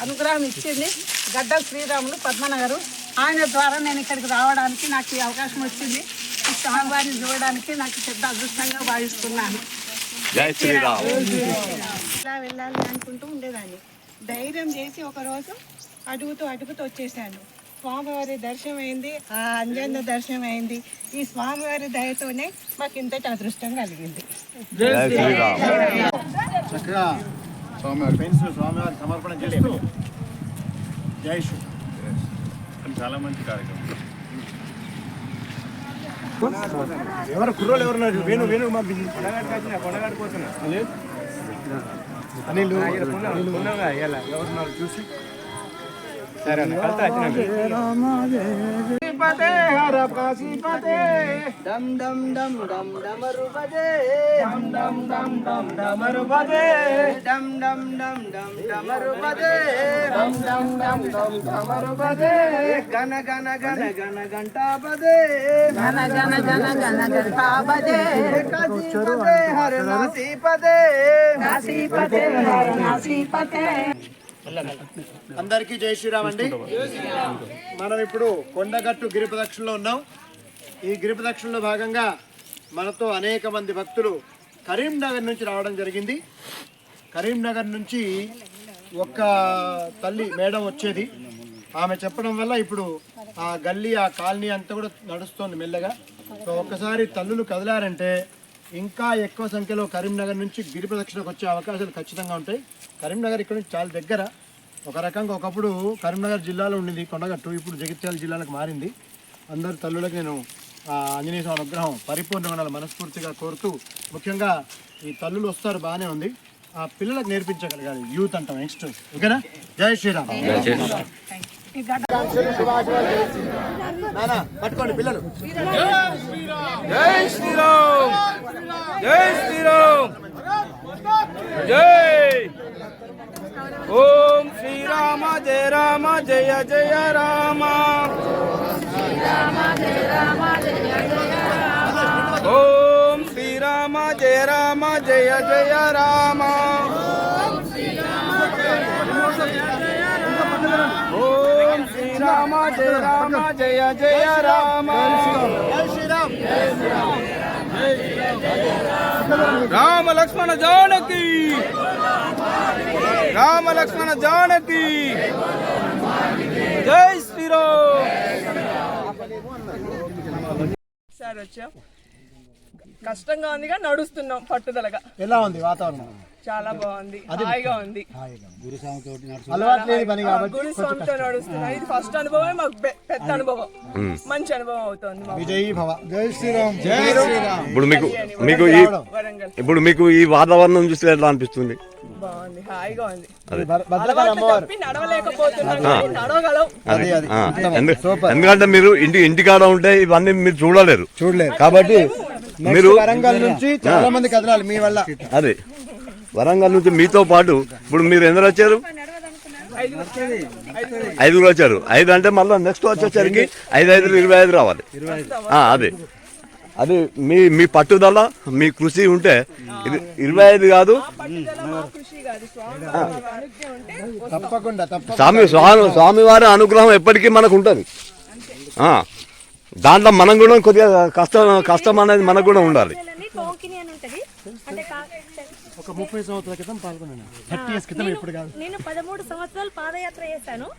అనుగ్రహం ఇచ్చింది. గడ్డ శ్రీరాములు పద్మనగరు. ఆయన ద్వారా నేను ఇక్కడికి రావడానికి నాకు ఈ అవకాశం వచ్చింది. ఈ స్వామివారిని చూడడానికి నాకు పెద్ద అదృష్టంగా భావిస్తున్నాను. జై శ్రీరామ్. ఇలా వెళ్ళాలి అనుకుంటూ ఉండేదాన్ని. ధైర్యం చేసి ఒకరోజు అడుగుతూ అడుగుతూ వచ్చేసాను. స్వామివారి దర్శనం అయింది ఆ అంజన్న దర్శనం అయింది ఈ స్వామివారి దయతోనే మాకు ఇంతటి అదృష్టం కలిగింది. జై శ్రీరామ్. చక్కగా స్వామివారి పెన్స్ స్వామివారి సమర్పణ చేస్తూ. జై శ్రీ. చాలా మంచి కార్యక్రమం. ఎవరు కుర్రోలు ఎవరు ఉన్నారు? వేణు వేణు పంపించి అనిల్ ఎవరున్నారు చూసి. సరే కాశీపతే హర కాశీపతే డమ్ డమ్ డమ్ డమ్ డమరు బజే డమ్ డమ్ డమ్ డమ్ డమరు బజే డమ్ డమ్ డమ్ డమ్ డమరు బజే డమ్ డమ్ డమ్ డమ్ డమరు బజే గన గన గన గన గంటా బజే గణ గణ గణ గణ గణపదే కాశీపతే హర నాసీపతే కాశీపతే వారణాసీపతే అందరికీ జై శ్రీరామ్ అండి. మనం ఇప్పుడు కొండగట్టు గిరి ప్రదక్షిణలో ఉన్నాం. ఈ గిరి ప్రదక్షిణలో భాగంగా మనతో అనేక మంది భక్తులు కరీంనగర్ నుంచి రావడం జరిగింది. కరీంనగర్ నుంచి ఒక్క తల్లి మేడం వచ్చేది. ఆమె చెప్పడం వల్ల ఇప్పుడు ఆ గల్లీ ఆ కాలనీ అంతా కూడా నడుస్తోంది మెల్లగా. ఒక్కసారి తల్లులు కదిలారంటే ఇంకా ఎక్కువ సంఖ్యలో కరీంనగర్ నుంచి గిరి ప్రదక్షిణకు వచ్చే అవకాశాలు ఖచ్చితంగా ఉంటాయి. కరీంనగర్ ఇక్కడ నుంచి చాలా దగ్గర. ఒక రకంగా ఒకప్పుడు కరీంనగర్ జిల్లాలో ఉండింది కొండగట్టు. ఇప్పుడు జగిత్యాల జిల్లాలకు మారింది. అందరు తల్లులకు నేను ఆంజనేయ స్వామి అనుగ్రహం పరిపూర్ణంగా ఉండాలి మనస్ఫూర్తిగా కోరుతూ ముఖ్యంగా ఈ తల్లులు వస్తారు బాగానే ఉంది. ఆ పిల్లలకు నేర్పించగలగాలి. యూత్ అంటాం యంగ్స్టర్స్. ఓకేనా? జై శ్రీరామ్. నానా పట్టుకోండి పిల్లలు. జై శ్రీరామ్. జై శ్రీరామ్. జై. ఓం శ్రీరామ జయ రామ జయ జయ రామ. ఓం శ్రీరామ జయ రామ జయ జయ రామ ఓం శ్రీరామ జయ రామ జయ జయ రామ. రామ లక్ష్మణ జానకి. రామ లక్ష్మణ జానకి. జై శ్రీరామ్. సార్ వచ్చాం. కష్టంగా ఉందిగా నడుస్తున్నాం పట్టుదలగా. ఎలా ఉంది వాతావరణం? చాలా బాగుంది. హాయిగా ఉంది. అలవాటు లేని పని కాబట్టి. గురు స్వామితో నడుస్తున్నా. ఇది ఫస్ట్ అనుభవమే మాకు పె- పెద్ద అనుభవం. మంచి అనుభవం అవుతుంది మాకు. విజయీ భవ. జై శ్రీరామ్. జై శ్రీరామ్. ఇప్పుడు మీకు మీకు ఈ వరంగల్. ఇప్పుడు మీకు ఈ వాతావరణం చూస్తే ఎట్లా అనిపిస్తుంది? బాగుంది హాయిగా ఉంది. ఎందుకంటే మీరు ఇంటి ఇంటికాడ ఉంటే ఇవన్నీ మీరు చూడలేరు. చూడలేదు కాబట్టి మీరు మీరు వరంగల్ నుంచి చాలా మంది కదలాలి మీ వల్ల. అదే. వరంగల్ నుంచి మీతో పాటు ఇప్పుడు మీరు ఎందుకు వచ్చారు? ఐదుగురు వచ్చారు. ఐదు అంటే మళ్ళీ నెక్స్ట్ వచ్చేసరికి ఐదు ఐదు ఇరవై ఐదు రావాలి. ఆ, అదే. అది మీ మీ పట్టుదల మీ కృషి ఉంటే ఇది ఇరవై ఐదు కాదు. స్వామి అనుజ్ఞ ఉంటే తప్పకుండా. తప్ప స్వామి స్వామి స్వామివారి అనుగ్రహం ఎప్పటికీ మనకు ఉంటుంది. ఆ, దాంట్లో మనం కూడా కొద్దిగా కష్టం కష్టం అనేది మనకు కూడా ఉండాలి. ఒక ముప్పై సంవత్సరాల క్రితం పాల్గొన్నాను. థర్టీ ఇయర్స్ క్రితం ఇప్పుడు కాదు. నేను పదమూడు సంవత్సరాలు పాదయాత్ర చేశాను.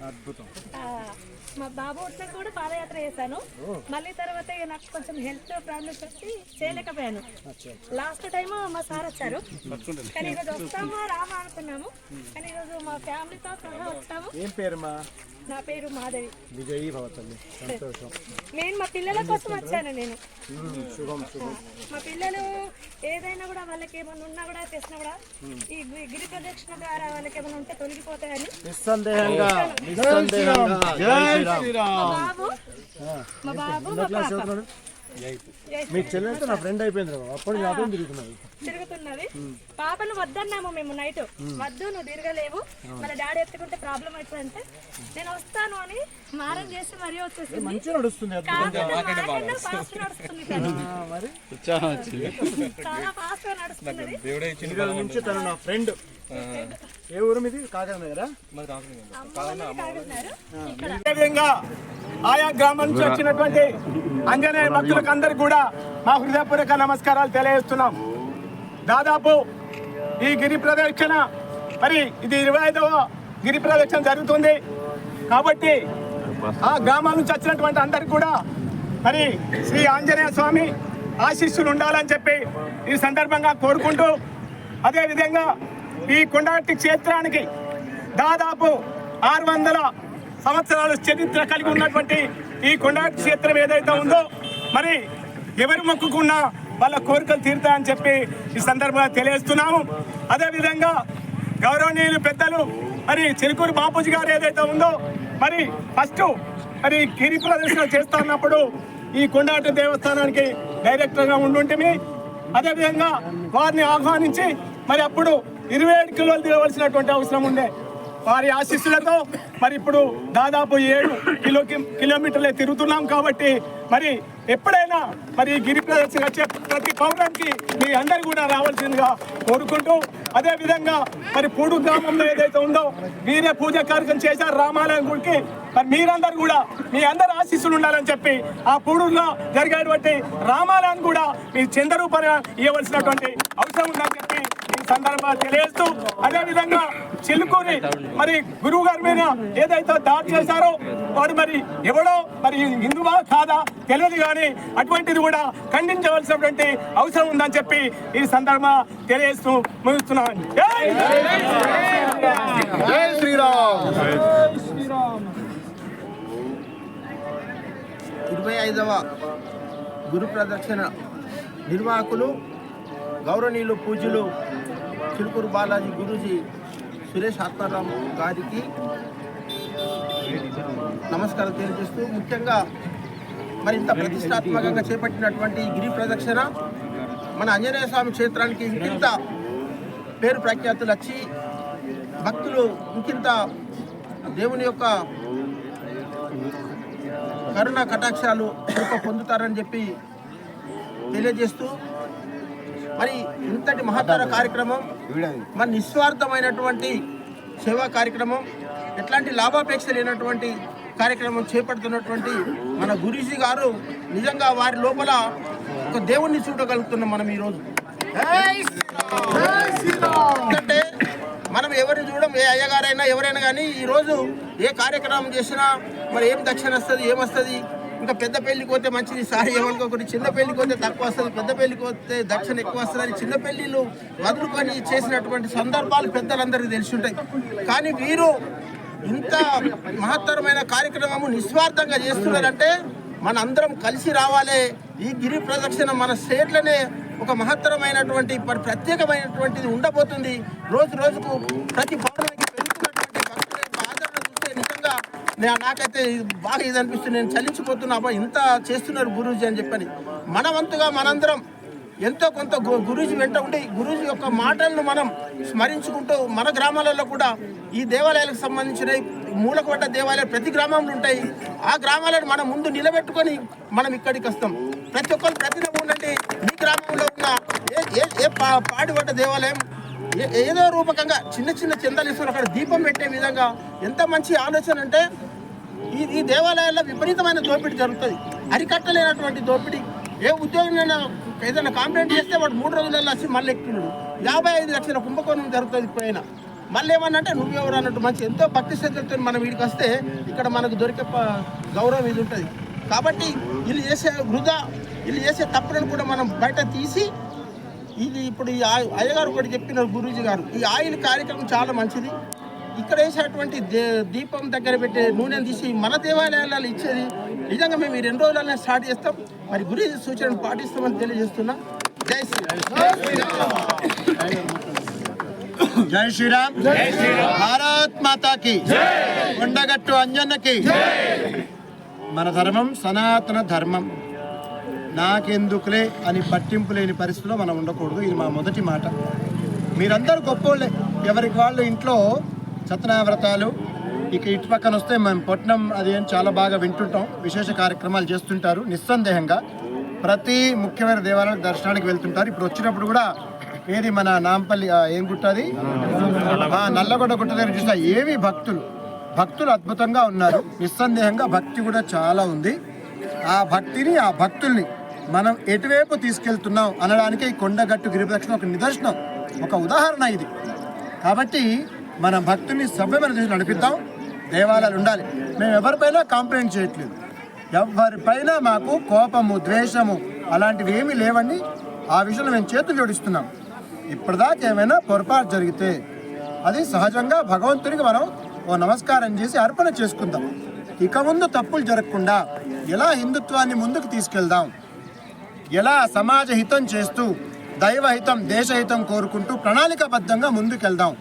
ఆ, మా బాబు వచ్చినాక కూడా పాదయాత్ర చేశాను. మళ్ళీ తర్వాత నాకు కొంచెం హెల్త్ ప్రాబ్లమ్స్ వచ్చి చేయలేకపోయాను. లాస్ట్ టైం మా సార్ వచ్చారు. కానీ ఈరోజు వస్తాము రామా అనుకున్నాము. కానీ ఈరోజు మా ఫ్యామిలీతో సహా వచ్చాము ఏం పేరు మా నా పేరు మాధవి. విజయీ భవ తల్లి సంతోషం. నేను మా పిల్లల కోసం వచ్చాను నేను. శుభం శుభం. మా పిల్లలు ఏదైనా కూడా వాళ్ళకి ఏమైనా ఉన్నా కూడా తెచ్చినా కూడా ఈ గిరి ప్రదక్షిణ ద్వారా వాళ్ళకి ఏమైనా ఉంటే తొలగిపోతాయని. నిస్సందేహంగా నిస్సందేహంగా. జై శ్రీరామ్. మా బాబు మా బాబు మా చెల్లెలతో నా ఫ్రెండ్ అయిపోయింది అప్పుడు తిరుగుతున్నది తిరుగుతున్నది. పాపను వద్దన్నాము మేము నైట్ వద్దు నువ్వు తిరగలేవు. మన డాడీ ఎత్తుకుంటే ప్రాబ్లం అవుతుందంటే నేను వస్తాను అని మారం చేసి మరీ వచ్చేసింది. మంచిగా నడుస్తుంది నడుస్తుంది. చాలా ఫాస్ట్గా తను నా ఫ్రెండ్ ఏ ఊరు మీది? కాకినాడ దగ్గర అదేవిధంగా ఆయా గ్రామం నుంచి వచ్చినటువంటి అంజనేయ భక్తులకు అందరికి కూడా మా హృదయపూర్వక నమస్కారాలు తెలియజేస్తున్నాం. దాదాపు ఈ గిరి ప్రదక్షిణ మరి ఇది ఇరవై ఐదవ గిరి ప్రదక్షిణ జరుగుతుంది. కాబట్టి ఆ గ్రామాల నుంచి వచ్చినటువంటి అందరికి కూడా మరి శ్రీ ఆంజనేయ స్వామి ఆశీస్సులు ఉండాలని చెప్పి ఈ సందర్భంగా కోరుకుంటూ అదేవిధంగా ఈ కొండగట్టి క్షేత్రానికి దాదాపు ఆరు వందల సంవత్సరాలు చరిత్ర కలిగి ఉన్నటువంటి ఈ కొండగట్టి క్షేత్రం ఏదైతే ఉందో మరి ఎవరు మొక్కుకున్నా వాళ్ళ కోరికలు తీరుతాయని చెప్పి ఈ సందర్భంగా తెలియజేస్తున్నాము. అదేవిధంగా గౌరవనీయులు పెద్దలు మరి చిరుకూరు బాపూజీ గారు ఏదైతే ఉందో మరి ఫస్ట్ మరి గిరి ప్రదర్శన చేస్తున్నప్పుడు ఈ కొండాట దేవస్థానానికి డైరెక్టర్గా ఉండుంటిమి అదేవిధంగా వారిని ఆహ్వానించి మరి అప్పుడు ఇరవై ఏడు కిలోలు దిగవలసినటువంటి అవసరం ఉండే వారి ఆశీస్సులతో మరి ఇప్పుడు దాదాపు ఏడు కిలో కిలోమీటర్లే తిరుగుతున్నాం కాబట్టి మరి ఎప్పుడైనా మరి ఈ గిరి ప్రదర్శన వచ్చే ప్రతి పౌరానికి మీ అందరు కూడా రావాల్సిందిగా కోరుకుంటూ అదే విధంగా మరి పూడు గ్రామంలో ఏదైతే ఉందో మీరే పూజ కార్యక్రమం చేశారు రామాలయం గుడికి మరి మీరందరూ కూడా మీ అందరు ఆశీస్సులు ఉండాలని చెప్పి ఆ పూడులో జరిగేటువంటి రామాలయాన్ని కూడా మీ చంద్రరూపణ ఇవ్వవలసినటువంటి అవసరం ఉందని చెప్పి ఈ సందర్భంగా తెలియజేస్తూ అదే విధంగా చిలుకూరి మరి గురువు గారి మీద ఏదైతే దాడి చేశారో వాడు మరి ఎవడో మరి హిందువా కాదా తెలియదు కానీ అటువంటిది కూడా ఖండించవలసినటువంటి అవసరం ఉందని చెప్పి ఈ సందర్భంగా తెలియజేస్తూ ముగిస్తున్నాను. జై జై శ్రీరామ్! ఇరవై ఐదవ గురు ప్రదక్షిణ నిర్వాహకులు గౌరవనీయులు పూజలు చిలుకూరు బాలాజీ గురూజీ సురేష్ ఆత్మారాం గారికి నమస్కారం తెలియజేస్తూ ముఖ్యంగా మరి ఇంత ప్రతిష్టాత్మకంగా చేపట్టినటువంటి గిరి ప్రదక్షిణ మన ఆంజనేయ స్వామి క్షేత్రానికి ఇంకింత పేరు ప్రఖ్యాతులు వచ్చి భక్తులు ఇంకింత దేవుని యొక్క కరుణ కటాక్షాలు కృప పొందుతారని చెప్పి తెలియజేస్తూ మరి ఇంతటి మహత్తర కార్యక్రమం మరి నిస్వార్థమైనటువంటి సేవా కార్యక్రమం ఎట్లాంటి లాభాపేక్ష లేనటువంటి కార్యక్రమం చేపడుతున్నటువంటి మన గురూజీ గారు నిజంగా వారి లోపల ఒక దేవుణ్ణి చూడగలుగుతున్నాం మనం ఈరోజు. ఎందుకంటే మనం ఎవరిని చూడం ఏ అయ్యగారైనా ఎవరైనా కానీ ఈరోజు ఏ కార్యక్రమం చేసినా మరి ఏం దక్షిణ వస్తుంది ఏమొస్తుంది ఇంకా పెద్ద పెళ్ళికి పోతే మంచిది. సారి ఏమనుకోకుండా చిన్న పెళ్ళికి పోతే తక్కువ వస్తుంది పెద్ద పెళ్ళికి పోతే దక్షిణ ఎక్కువ వస్తుంది అని చిన్న పెళ్ళిలు వదులుకొని చేసినటువంటి సందర్భాలు పెద్దలందరికీ తెలిసి ఉంటాయి. కానీ వీరు ఇంత మహత్తరమైన కార్యక్రమము నిస్వార్థంగా చేస్తున్నారంటే మన అందరం కలిసి రావాలి. ఈ గిరి ప్రదక్షిణ మన స్టేట్లనే ఒక మహత్తరమైనటువంటి మరి ప్రత్యేకమైనటువంటిది ఉండబోతుంది. రోజు రోజుకు ప్రతి పౌరునికి పెరుగుతున్నటువంటి భక్తుల యొక్క ఆదరణ చూస్తే నిజంగా నే- నాకైతే బాగా ఇది అనిపిస్తుంది నేను చలించిపోతున్నా. అబ్బా ఇంత చేస్తున్నారు గురూజీ అని చెప్పని. మన వంతుగా మనందరం ఎంతో కొంత గు- గురూజీ వెంట ఉంటే గురూజీ యొక్క మాటలను మనం స్మరించుకుంటూ మన గ్రామాలలో కూడా ఈ దేవాలయాలకు సంబంధించిన మూలకొండ దేవాలయాలు ప్రతి గ్రామంలో ఉంటాయి. ఆ గ్రామాలను మనం ముందు నిలబెట్టుకొని మనం ఇక్కడికి వస్తాం. ప్రతి ఒక్కరు ప్రతి ఉండండి. మీ గ్రామంలో ఉన్న ఏ ఏ ఏ పా- పాడిపడ్డ దేవాలయం ఏదో రూపకంగా చిన్న చిన్న చందాలు ఇస్తారు అక్కడ దీపం పెట్టే విధంగా ఎంత మంచి ఆలోచన అంటే ఈ ఈ దేవాలయాల్లో విపరీతమైన దోపిడీ జరుగుతుంది. అరికట్టలేనటువంటి దోపిడీ. ఏ ఉద్యోగం ఏదైనా కాంప్లైంట్ చేస్తే వాడు మూడు రోజులలో వచ్చి మళ్ళీ ఎక్కుతున్నాడు. యాభై ఐదు లక్షల కుంభకోణం జరుగుతుంది పైన మళ్ళీ ఏమన్నంటే నువ్వెవరు అన్నట్టు మంచి ఎంతో భక్తి శ్రద్ధలతో మనం వీడికి వస్తే ఇక్కడ మనకు దొరికే గౌరవం ఇది ఉంటుంది. కాబట్టి వీళ్ళు చేసే వృధా వీళ్ళు చేసే తప్పులను కూడా మనం బయట తీసి ఇది ఇప్పుడు ఈ ఆయి- అయ్యగారు ఒకటి చెప్పిన గురూజీ గారు. ఈ ఆయిల్ కార్యక్రమం చాలా మంచిది. ఇక్కడ వేసేటువంటి దే- దీపం దగ్గర పెట్టే నూనెను తీసి మన దేవాలయాలలో ఇచ్చేది. నిజంగా మేము ఈ రెండు రోజులనే స్టార్ట్ చేస్తాం. మరి గురి సూచనలు పాటిస్తామని తెలియజేస్తున్నా. జై శ్రీరామ్. జై శ్రీరామ్. జై శ్రీరామ్. భారత్ మాతాకి. కొండగట్టు అంజన్నకి. మన ధర్మం సనాతన ధర్మం. నాకెందుకులే అని పట్టింపు లేని పరిస్థితిలో మనం ఉండకూడదు. ఇది మా మొదటి మాట. మీరందరూ గొప్పోళ్ళే. ఎవరికి వాళ్ళు ఇంట్లో సత్యనావ్రతాలు ఇక ఇటు పక్కన వస్తే మేము పట్నం అది ఏం చాలా బాగా వింటుంటాం. విశేష కార్యక్రమాలు చేస్తుంటారు. నిస్సందేహంగా ప్రతి ముఖ్యమైన దేవాలయాలకు దర్శనానికి వెళ్తుంటారు. ఇప్పుడు వచ్చినప్పుడు కూడా ఏది మన నాంపల్లి ఏం గుట్ట అది? నల్లగొండ గుట్ట దగ్గర చూసిన ఏవి భక్తులు. భక్తులు అద్భుతంగా ఉన్నారు. నిస్సందేహంగా భక్తి కూడా చాలా ఉంది. ఆ భక్తిని ఆ భక్తుల్ని మనం ఎటువైపు తీసుకెళ్తున్నాం అనడానికి ఈ కొండగట్టు గిరిప్రదక్షిణ ఒక నిదర్శనం ఒక ఉదాహరణ ఇది. కాబట్టి మన భక్తుని సభ్యమైన చేసి నడిపిద్దాం దేవాలయాలు ఉండాలి. మేము ఎవరిపైనా కంప్లైంట్ చేయట్లేదు. ఎవరిపైన మాకు కోపము ద్వేషము అలాంటివి ఏమీ లేవండి ఆ విషయంలో మేము చేతులు జోడిస్తున్నాం. ఇప్పటిదాకా ఏమైనా పొరపాటు జరిగితే అది సహజంగా భగవంతునికి మనం ఓ నమస్కారం చేసి అర్పణ చేసుకుందాం. ఇక ముందు తప్పులు జరగకుండా ఎలా హిందుత్వాన్ని ముందుకు తీసుకెళ్దాం? ఎలా సమాజ హితం చేస్తూ దైవహితం దేశహితం కోరుకుంటూ ప్రణాళికాబద్ధంగా ముందుకెళ్దాం.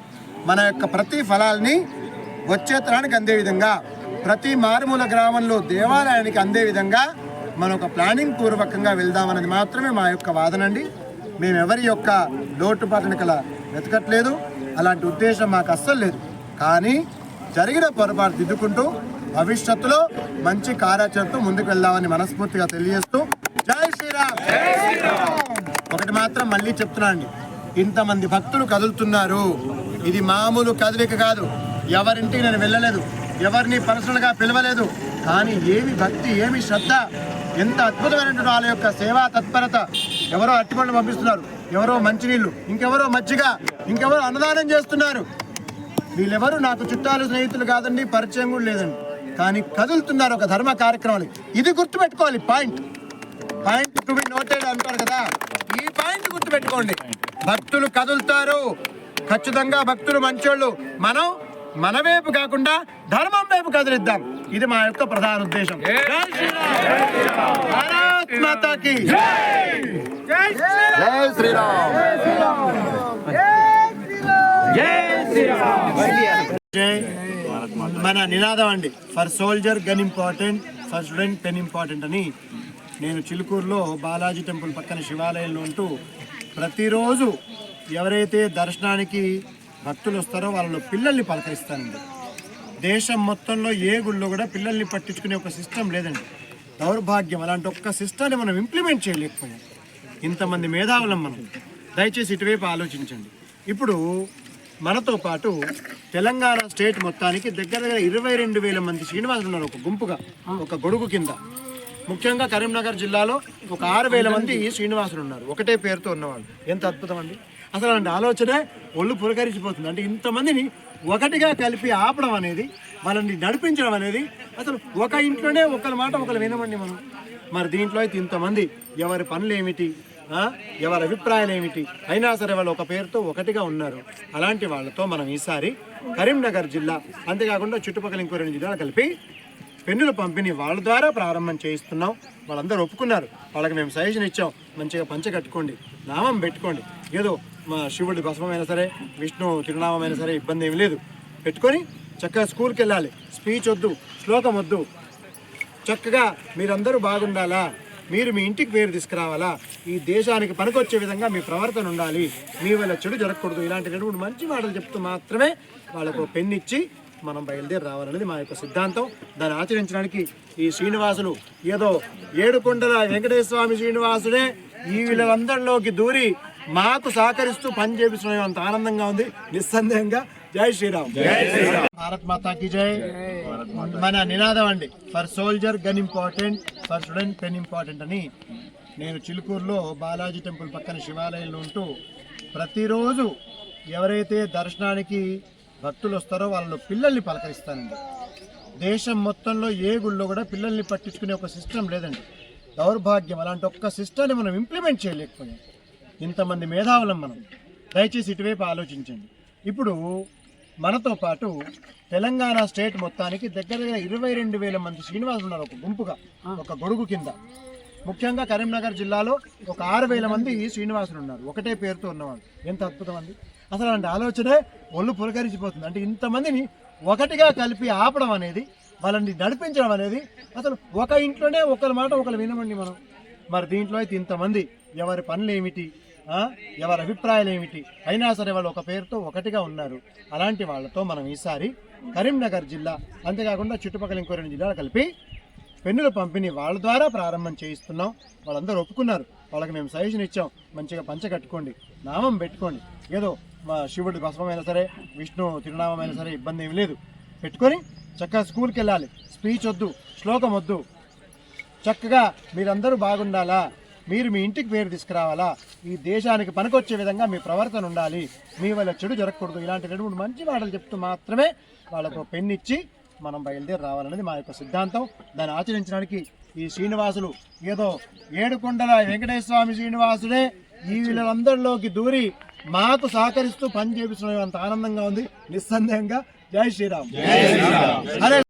మన యొక్క ప్రతి ఫలాల్ని వచ్చే తరానికి అందే విధంగా ప్రతి మారుమూల గ్రామంలో దేవాలయానికి అందే విధంగా మన ఒక ప్లానింగ్ పూర్వకంగా వెళ్దామన్నది మాత్రమే మా యొక్క వాదనండి మేము ఎవరి యొక్క లోటుపాట్లను కల వెతకట్లేదు. అలాంటి ఉద్దేశం మాకు అస్సలు లేదు. కానీ జరిగిన పొరపాటు దిద్దుకుంటూ భవిష్యత్తులో మంచి కార్యాచరణతో ముందుకు వెళ్దామని మనస్ఫూర్తిగా తెలియజేస్తూ మాత్రం మళ్ళీ చెప్తున్నా అండి. ఇంతమంది భక్తులు కదులుతున్నారు. ఇది మామూలు కదలిక కాదు. ఎవరింటికి నేను వెళ్ళలేదు. ఎవరిని పర్సనల్గా పిలవలేదు. కానీ ఏమి భక్తి ఏమి శ్రద్ధ ఎంత అద్భుతమైనటువంటి వాళ్ళ యొక్క సేవా తత్పరత ఎవరో అట్టిపండ్లు పంపిస్తున్నారు. ఎవరో మంచినీళ్ళు ఇంకెవరో మజ్జిగ ఇంకెవరో అన్నదానం చేస్తున్నారు. వీళ్ళెవరు నాకు చుట్టాలు స్నేహితులు కాదండి పరిచయం కూడా లేదండి. కానీ కదులుతున్నారు ఒక ధర్మ కార్యక్రమాలు. ఇది గుర్తుపెట్టుకోవాలి point. Point to be noted అంటారు కదా. ఈ పాయింట్ గుర్తుపెట్టుకోండి. భక్తులు కదులుతారు. ఖచ్చితంగా భక్తులు మంచోళ్ళు. మనం మన వైపు కాకుండా ధర్మం వైపు కదిలిద్దాం. ఇది మా యొక్క ప్రధాన ఉద్దేశం. జై శ్రీరామ్. భారత్ మాతాకి. జై శ్రీరామ్. జై మన నినాదం అండి. For soldier gun important for student pen important అని నేను చిలుకూరులో బాలాజీ టెంపుల్ పక్కన శివాలయంలో ఉంటూ ప్రతిరోజు ఎవరైతే దర్శనానికి భక్తులు వస్తారో వాళ్ళు పిల్లల్ని పలకరిస్తానండి. దేశం మొత్తంలో ఏ గుళ్ళో కూడా పిల్లల్ని పట్టించుకునే ఒక సిస్టమ్ లేదండి. దౌర్భాగ్యం అలాంటి ఒక్క సిస్టాన్ని మనం ఇంప్లిమెంట్ చేయలేకపోయాం. ఇంతమంది మేధావులం మనం. దయచేసి ఇటువైపు ఆలోచించండి. ఇప్పుడు మనతో పాటు తెలంగాణ స్టేట్ మొత్తానికి దగ్గర దగ్గర ఇరవై రెండు వేల మంది శ్రీనివాసులు ఉన్నారు ఒక గుంపుగా ఒక గొడుగు కింద. ముఖ్యంగా కరీంనగర్ జిల్లాలో ఒక ఆరు వేల మంది శ్రీనివాసులు ఉన్నారు. ఒకటే పేరుతో ఉన్నవాళ్ళు. ఎంత అద్భుతం అండి. అసలు అలాంటి ఆలోచనే ఒళ్ళు పురకరించిపోతుంది అంటే ఇంతమందిని ఒకటిగా కలిపి ఆపడం అనేది వాళ్ళని నడిపించడం అనేది అసలు ఒక ఇంట్లోనే ఒకరి మాట ఒకరు వినమండి మనం. మరి దీంట్లో అయితే ఇంతమంది ఎవరి పనులు ఏమిటి ఎవరి అభిప్రాయాలు ఏమిటి అయినా సరే వాళ్ళు ఒక పేరుతో ఒకటిగా ఉన్నారు. అలాంటి వాళ్ళతో మనం ఈసారి కరీంనగర్ జిల్లా అంతేకాకుండా చుట్టుపక్కల ఇంకో రెండు జిల్లాలు కలిపి పెన్నుల పంపిణీ వాళ్ళ ద్వారా ప్రారంభం చేయిస్తున్నాం. వాళ్ళందరూ ఒప్పుకున్నారు. వాళ్ళకి మేము సజెషన్ ఇచ్చాం. మంచిగా పంచ కట్టుకోండి. నామం పెట్టుకోండి. ఏదో మా శివుడి భస్మమైనా సరే విష్ణు తిరునామైనా సరే ఇబ్బంది ఏమి లేదు. పెట్టుకొని చక్కగా స్కూల్కి వెళ్ళాలి. స్పీచ్ వద్దు శ్లోకం వద్దు. చక్కగా మీరందరూ బాగుండాలా? మీరు మీ ఇంటికి పేరు తీసుకురావాలా? ఈ దేశానికి పనికొచ్చే విధంగా మీ ప్రవర్తన ఉండాలి. మీ వల్ల చెడు జరగకూడదు. ఇలాంటి మంచి మాటలు చెప్తూ మాత్రమే వాళ్ళకు పెన్ను ఇచ్చి మనం బయలుదేరి రావాలనేది మా యొక్క సిద్ధాంతం. దాన్ని ఆచరించడానికి ఈ శ్రీనివాసులు ఏదో ఏడుకొండల వెంకటేశ్వర స్వామి శ్రీనివాసుడే ఈ వీళ్ళందరిలోకి దూరి మాకు సహకరిస్తూ పని చేపిస్తున్న అంత ఆనందంగా ఉంది. నిస్సందేహంగా జై శ్రీరామ్. జై శ్రీరామ్. భారత్ మాతాకి జై. మన నినాదం అండి for soldier gun important for student pen important అని నేను చిలుకూరులో బాలాజీ టెంపుల్ పక్కన శివాలయంలో ఉంటూ ప్రతిరోజు ఎవరైతే దర్శనానికి భక్తులు వస్తారో వాళ్ళు పిల్లల్ని పలకరిస్తానండి. దేశం మొత్తంలో ఏ గుళ్ళో కూడా పిల్లల్ని పట్టించుకునే ఒక సిస్టమ్ లేదండి. దౌర్భాగ్యం అలాంటి ఒక్క సిస్టాన్ని మనం ఇంప్లిమెంట్ చేయలేకపోయాం. ఇంతమంది మేధావులం మనం. దయచేసి ఇటువైపు ఆలోచించండి. ఇప్పుడు మనతో పాటు తెలంగాణ స్టేట్ మొత్తానికి దగ్గర దగ్గర ఇరవై రెండు వేల మంది శ్రీనివాసులు ఉన్నారు ఒక గుంపుగా ఒక గొడుగు కింద. ముఖ్యంగా కరీంనగర్ జిల్లాలో ఒక ఆరు వేల మంది శ్రీనివాసులు ఉన్నారు. ఒకటే పేరుతో ఉన్నవాళ్ళు. ఎంత అద్భుతం అండి. అసలు అలాంటి ఆలోచనే ఒళ్ళు పులకరించిపోతుంది. అంటే ఇంతమందిని ఒకటిగా కలిపి ఆపడం అనేది వాళ్ళని నడిపించడం అనేది అసలు ఒక ఇంట్లోనే ఒకరి మాట ఒకరు వినమండి మనం. మరి దీంట్లో అయితే ఇంతమంది ఎవరి పనులు ఏమిటి ఎవరి అభిప్రాయాలు ఏమిటి అయినా సరే వాళ్ళు ఒక పేరుతో ఒకటిగా ఉన్నారు. అలాంటి వాళ్ళతో మనం ఈసారి కరీంనగర్ జిల్లా అంతేకాకుండా చుట్టుపక్కల ఇంకో రెండు జిల్లాలు కలిపి పెన్నుల పంపిణీ వాళ్ళ ద్వారా ప్రారంభం చేయిస్తున్నాం. వాళ్ళందరూ ఒప్పుకున్నారు. వాళ్ళకి మేము సజెషన్ ఇచ్చాం. మంచిగా పంచ కట్టుకోండి. నామం పెట్టుకోండి. ఏదో మా శివుడి భస్మమైనా సరే విష్ణు తిరునామైనా సరే ఇబ్బంది ఏమి లేదు. పెట్టుకొని చక్కగా స్కూల్కి వెళ్ళాలి. స్పీచ్ వద్దు శ్లోకం వద్దు. చక్కగా మీరందరూ బాగుండాలా? మీరు మీ ఇంటికి పేరు తీసుకురావాలా? ఈ దేశానికి పనికొచ్చే విధంగా మీ ప్రవర్తన ఉండాలి. మీ వల్ల చెడు జరగకూడదు. ఇలాంటి రెండు మూడు మంచి మాటలు చెప్తూ మాత్రమే వాళ్ళకు పెన్ను ఇచ్చి మనం బయలుదేరి రావాలనేది మా యొక్క సిద్ధాంతం. దాన్ని ఆచరించడానికి ఈ శ్రీనివాసులు ఏదో ఏడుకొండల వెంకటేశ్వర స్వామి శ్రీనివాసుడే ఈ వీళ్ళందరిలోకి దూరి మాకు సహకరిస్తూ పని చేపించడం అంత ఆనందంగా ఉంది. నిస్సందేహంగా. జై శ్రీరామ్. హరే